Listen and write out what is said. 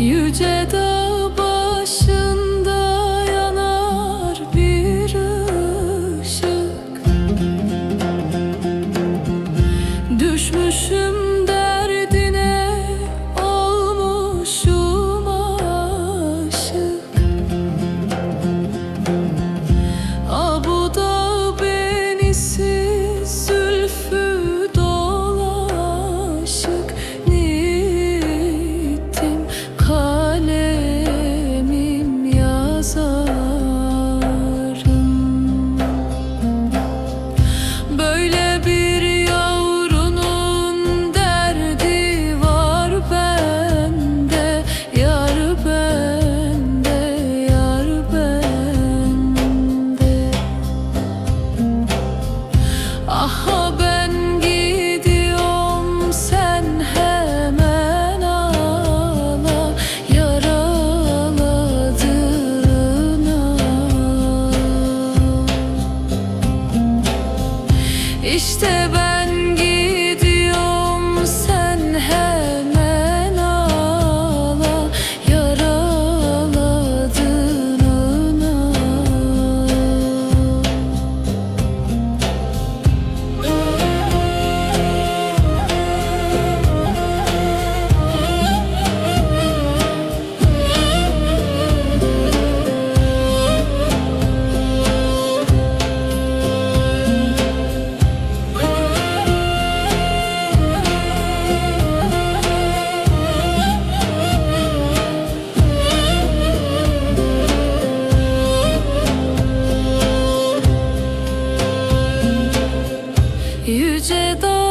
Yüce dağ başında yanar bir ışık Aha ben gidiyorum sen hemen ağla yaraladığına. İşte ben Yüce